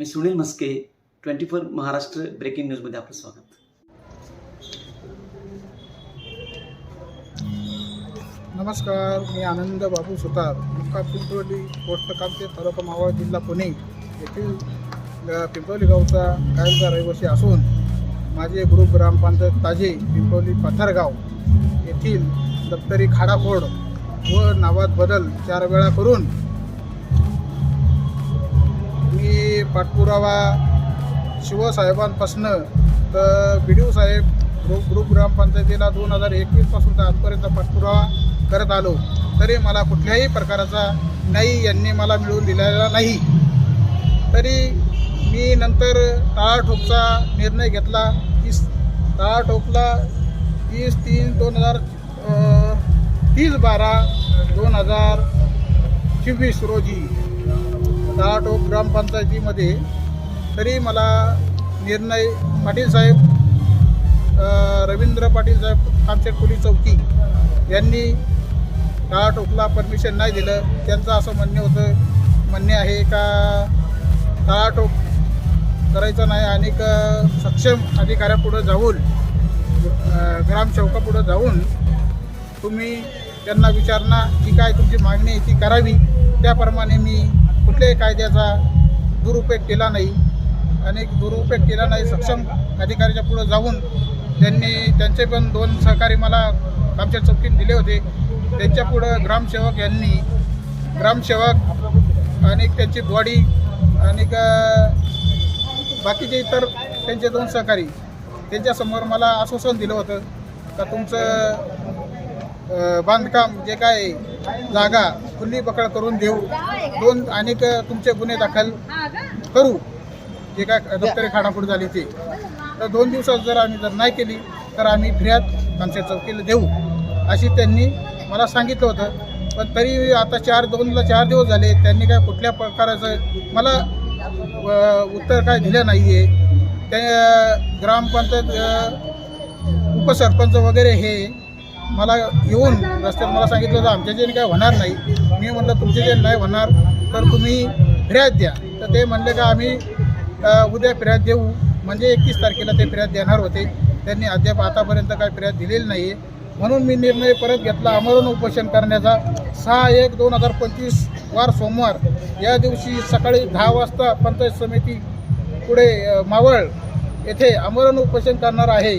मी Sunil Maske twenty four Maharashtra breaking न्यूजमध्ये आपलं स्वागत. नमस्कार मी आनंद बाबू सुतार मुक्का पिंपरोली पोस्ट कामते तालुका मावळ जिल्हा पुणे येथील पिंपरोली गावचा कायमचा रहिवासी असून माझे ग्रुप ग्रामपंचायत ताजे पिंपरोली पाथरगाव येथील दप्तरी खाडाफोड व नावात बदल चार वेळा करून मी पाठपुरावा शिवसाहेबांपासनं तर बी डी ओ साहेब ग्रुप ग्रुप ग्रामपंचायतीला दोन हजार एकवीसपासून तर आजपर्यंत पाठपुरावा करत आलो. तरी मला कुठल्याही प्रकारचा नाही यांनी मला मिळवून दिलेला नाही. तरी मी नंतर टाळाठोकचा निर्णय घेतला. तीस टाळाठोकला तीस तीन दोन हजार तीस बारा दोन हजार चोवीस रोजी टाळाटोक ग्रामपंचायतीमध्ये तरी मला निर्णय पाटील साहेब रवींद्र पाटील साहेब कामशेट चौकी यांनी टाळाटोकला परमिशन नाही दिलं. त्यांचं असं म्हणणे होतं म्हणणे आहे का टाळाटोक करायचं नाही आणि क- सक्षम अधिकाऱ्यापुढं जाऊन अ, ग्रामसेवकापुढं जाऊन तुम्ही त्यांना विचारणा जी काय तुमची मागणी आहे ती करावी. त्याप्रमाणे मी कुठल्याही कायद्याचा दुरुपयोग केला नाही. आणि दुरुपयोग केला नाही. सक्षम अधिकाऱ्याच्या पुढं जाऊन त्यांनी त्यांचे पण दोन सहकारी मला आमच्या चौकीत दिले होते. त्यांच्या पुढं ग्रामसेवक यांनी ग्रामसेवक आणि त्यांची बॉडी आणि बाकीचे इतर त्यांचे दोन सहकारी त्यांच्यासमोर मला आश्वासन दिलं होतं का तुमचं बांधकाम जे काय जागा खुली पकड करून देऊ. दोन अनेक तुमचे गुन्हे दाखल करू. जे काय दप्तरी खाडाखोड झाली ते. तर दोन दिवसात जर आम्ही जर नाही केली तर आम्ही फिर्याद आमच्या चौकीला देऊ. अशी त्यांनी मला सांगितलं होतं. पण तरी आता चार दोनला चार दिवस झाले. त्यांनी काय कुठल्या प्रकाराचं मला उत्तर काय दिलं नाही आहे त्या ग्रामपंचायत उपसरपंच वगैरे हे मला येऊन रस्त्यात मला सांगितलं होतं आमच्या जे काय होणार नाही. मी म्हटलं तुमचे जे नाही होणार तर तुम्ही फिर्याद द्या. तर ते म्हणले का आम्ही उद्या फिर्याद देऊ. म्हणजे एकतीस तारखेला ते फिर्याद देणार होते. त्यांनी अद्याप आतापर्यंत काय फिर्याद दिलेली नाही. आहे म्हणून मी निर्णय परत घेतला आमरण उपोषण करण्याचा. सहा एक दोन हजार पंचवीस वार सोमवार या दिवशी सकाळी दहा वाजता पंचायत समिती पुढे मावळ येथे आमरण उपोषण करणार आहे.